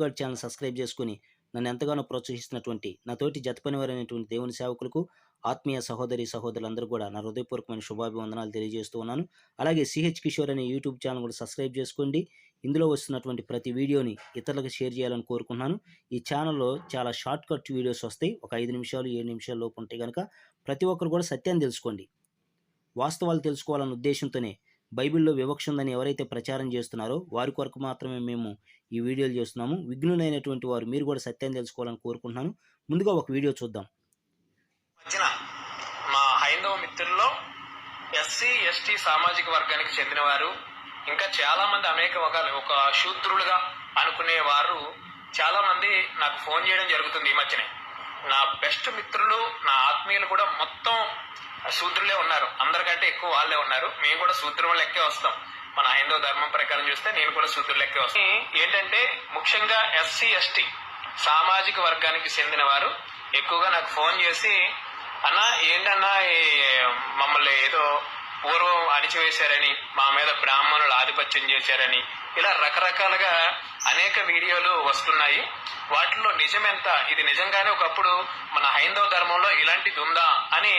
God channel subscribe చేసుకుని నన్ను ఎంతగానో ప్రోత్సహిస్తున్నటువంటి నా తోటి జతపనివారైనటువంటి దేవుని సేవకులకు ఆత్మీయ సహోదరి సహోదరులందరూ కూడా నా హృదయపూర్వకమైన శుభాభివందనాలు తెలియజేస్తూ ఉన్నాను అలాగే సిహెచ్ కిషోర్ అనే యూట్యూబ్ ఛానల్ కూడా సబ్స్క్రైబ్ చేసుకోండి. ఇందులో వస్తున్నటువంటి ప్రతి వీడియోని ఇతరులకు షేర్ చేయాలని కోరుకుంటున్నాను. ఈ ఛానల్లో చాలా షార్ట్ కట్ వీడియోస్ వస్తాయి. ఒక ఐదు నిమిషాలు ఏడు నిమిషాల లోపు ఉంటాయి కనుక ప్రతి ఒక్కరు కూడా సత్యాన్ని తెలుసుకోండి. వాస్తవాలు తెలుసుకోవాలన్న ఉద్దేశంతోనే బైబిల్లో వివక్ష ఉందని ఎవరైతే ప్రచారం చేస్తున్నారో వారి కొరకు మాత్రమే మేము ఈ వీడియోలు చేస్తున్నాము. విఘ్నులైనటువంటి వారు మీరు కూడా సత్యం తెలుసుకోవాలని కోరుకుంటున్నాను. ముందుగా ఒక వీడియో చూద్దాం. మధ్యన మా హైందవ మిత్రుల్లో ఎస్సీ ఎస్టీ సామాజిక వర్గానికి చెందిన వారు ఇంకా చాలా మంది అనేక ఒక ఒక శూద్రులుగా అనుకునే వారు చాలా మంది నాకు ఫోన్ చేయడం జరుగుతుంది ఈ మధ్యనే. నా బెస్ట్ మిత్రులు నా ఆత్మీయులు కూడా మొత్తం శూద్రులే ఉన్నారు. అందరికంటే ఎక్కువ వాళ్ళే ఉన్నారు. మేము కూడా శూద్రం లెక్కే వస్తాం. మన హైందవ ధర్మం ప్రకారం చూస్తే నేను కూడా శూద్రుల లెక్కే వస్తాను ఏంటంటే ముఖ్యంగా ఎస్సీ ఎస్టీ సామాజిక వర్గానికి చెందిన వారు ఎక్కువగా నాకు ఫోన్ చేసి అన్నా ఏంటన్నా మమ్మల్ని ఏదో పూర్వం అణిచివేశారని మా మీద బ్రాహ్మణులు ఆధిపత్యం చేశారని ఇలా రకరకాలుగా అనేక వీడియోలు వస్తున్నాయి. వాటిలో నిజమెంత? ఇది నిజంగానే ఒకప్పుడు మన హైందవ ధర్మంలో ఇలాంటిది ఉందా అని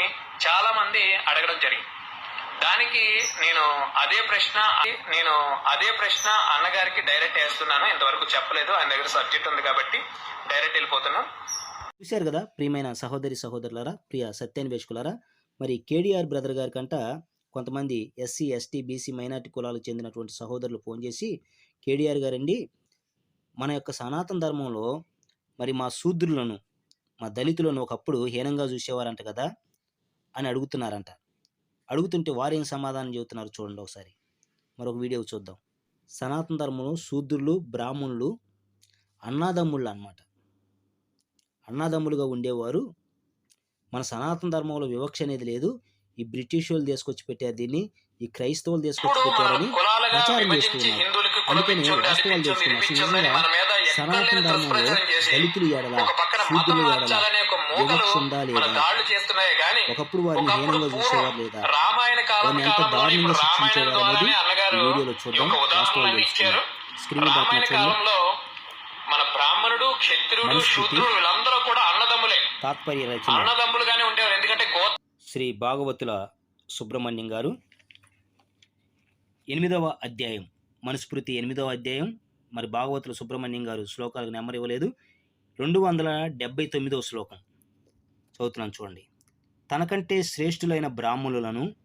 చాలా మంది అడగడం జరిగింది. దానికి నేను అదే ప్రశ్న నేను అదే ప్రశ్న అన్నగారికి డైరెక్ట్ వేస్తున్నాను. ఇంతవరకు చెప్పలేదు. ఆయన దగ్గర సబ్జెక్ట్ ఉంది కాబట్టి డైరెక్ట్ వెళ్ళిపోతున్నాం చూశారు కదా ప్రియమైన సహోదరి సహోదరులారా ప్రియ సత్యాన్వేషకులారా మరి కేడిఆర్ బ్రదర్ గారి కంట కొంతమంది ఎస్సీ ఎస్టీ బీసీ మైనార్టీ కులాలకు చెందినటువంటి సహోదరులు ఫోన్ చేసి కేడిఆర్ గారండి మన యొక్క సనాతన ధర్మంలో మరి మా శూద్రులను మా దళితులను ఒకప్పుడు హీనంగా చూసేవారంట కదా అని అడుగుతున్నారంట. అడుగుతుంటే వారేం సమాధానం చెబుతున్నారు చూడండి ఒకసారి. మరొక వీడియో చూద్దాం. సనాతన ధర్మంలో శూద్రులు బ్రాహ్మణులు అన్నాదమ్ముళ్ళు అనమాట అన్నాదమ్ములుగా ఉండేవారు. మన సనాతన ధర్మంలో వివక్ష అనేది లేదు. ఈ బ్రిటిష్ వాళ్ళు తీసుకొచ్చి పెట్టారు దీన్ని. ఈ క్రైస్తవులు తీసుకొచ్చి ఇప్పుడు పెట్టారని మనం కులాలుగా ప్రచారం చేస్తున్నారు. అందుకని వాస్తవాలు ఇదిపించుండి నిజంగా సనాతన ధర్మంలో దళితులు మతం శూద్రులు మోకలు వివక్ష ఉందా లేదా ఒకప్పుడు వారిని హీనంగా చూసేవారు లేదా? వారిని ఎంత దారుణంగా శిక్షించేవారు అనేది వీడియోలో చూద్దాం. వాస్తవాలు తెలుసుకుందాం స్క్రీన్ కాలంలో మన బ్రాహ్మణుడు క్షత్రుడు. శూద్రుడు వీళ్ళందరూ కూడా అన్నదమ్ములే. తాత్పర్య రచన అన్నదమ్ములుగానే ఉండేవారు. ఎందుకంటే శ్రీ భాగవతుల సుబ్రహ్మణ్యం గారు ఎనిమిదవ అధ్యాయం. మనుస్మృతి ఎనిమిదవ అధ్యాయం. మరి భాగవతుల సుబ్రహ్మణ్యం గారు శ్లోకాలకు నెంబర్ ఇవ్వలేదు. రెండు వందల డెబ్బై తొమ్మిదవ శ్లోకం. చదువుతున్నాను చూడండి. తనకంటే శ్రేష్ఠులైన బ్రాహ్మణులను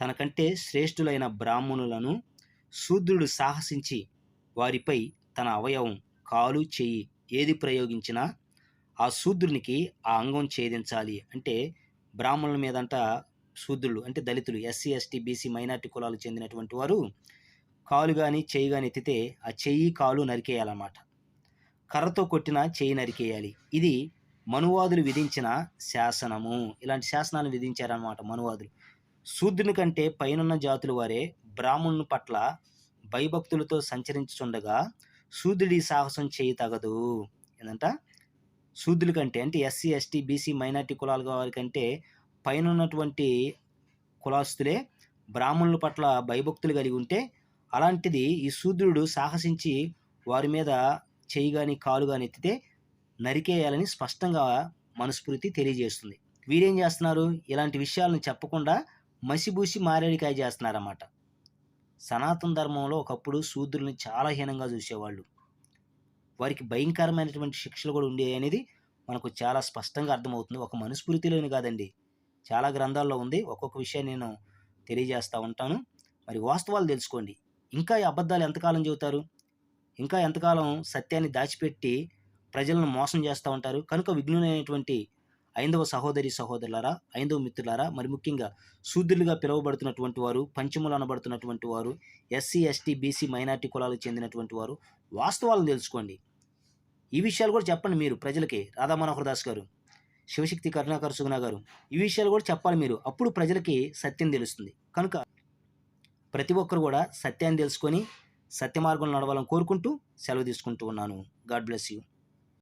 తనకంటే శ్రేష్ఠులైన బ్రాహ్మణులను శూద్రుడు సాహసించి వారిపై తన అవయవం కాలు చెయ్యి ఏది ప్రయోగించినా ఆ శూద్రునికి ఆ అంగం ఛేదించాలి. అంటే బ్రాహ్మణుల మీదంట శూద్రులు అంటే దళితులు ఎస్సీ ఎస్టీ బీసీ మైనార్టీ కులాలకు చెందినటువంటి వారు కాలు కానీ చేయి కానీ ఎత్తితే ఆ చెయ్యి కాలు నరికేయాలన్నమాట. కర్రతో కొట్టిన చేయి నరికేయాలి. ఇది మనువాదులు విధించిన శాసనము. ఇలాంటి శాసనాలు విధించారన్నమాట మనువాదులు. శూద్రుని కంటే పైనున్న జాతుల వారే బ్రాహ్మణుని పట్ల భయభక్తులతో సంచరించుచుండగా శూద్రుడి సాహసం చేయి తగదు. ఏంటంట శూద్రుల కంటే అంటే ఎస్సీ ఎస్టీ బీసీ మైనార్టీ కులాల వారి కంటే పైన ఉన్నటువంటి కులాస్తులే బ్రాహ్మణుల పట్ల భయభక్తులు కలిగి ఉంటే అలాంటిది ఈ శూద్రుడు సాహసించి వారి మీద చేయి కానీ కాలు కానీ ఎత్తితే నరికేయాలని స్పష్టంగా మనస్ఫూర్తి తెలియజేస్తుంది. వీరేం చేస్తున్నారు? ఇలాంటి విషయాలను చెప్పకుండా మసిబూసి మారేడికాయ చేస్తున్నారన్నమాట. సనాతన ధర్మంలో ఒకప్పుడు శూద్రుల్ని చాలా హీనంగా చూసేవాళ్ళు. వారికి భయంకరమైనటువంటి శిక్షలు కూడా ఉండేవి అనేది మనకు చాలా స్పష్టంగా అర్థమవుతుంది. ఒక మనుస్ఫూర్తిలోని కాదండి. చాలా గ్రంథాల్లో ఉంది. ఒక్కొక్క విషయాన్ని నేను తెలియజేస్తూ ఉంటాను. మరి వాస్తవాలు తెలుసుకోండి. ఇంకా ఈ అబద్ధాలు ఎంతకాలం చెబుతారు? ఇంకా ఎంతకాలం సత్యాన్ని దాచిపెట్టి ప్రజలను మోసం చేస్తూ ఉంటారు? కనుక విఘ్నులైనటువంటి ఐందవ సహోదరి సహోదరులారా ఐందవ మిత్రులారా మరి ముఖ్యంగా శూద్రులుగా పిలువబడుతున్నటువంటి వారు పంచములు అనబడుతున్నటువంటి వారు ఎస్సీ ఎస్టీ బీసీ మైనార్టీ కులాలకు చెందినటువంటి వారు వాస్తవాలను తెలుసుకోండి. ఈ విషయాలు కూడా చెప్పండి మీరు ప్రజలకి. రాధా మనోహర్ దాస్ గారు. శివశక్తి కరుణాకర్ సుగుణ గారు ఈ విషయాలు కూడా చెప్పాలి మీరు. అప్పుడు ప్రజలకి సత్యం తెలుస్తుంది. కనుక ప్రతి ఒక్కరు కూడా సత్యాన్ని తెలుసుకొని సత్య మార్గంలో నడవాలని కోరుకుంటూ సెలవు తీసుకుంటూ ఉన్నాను. God bless you.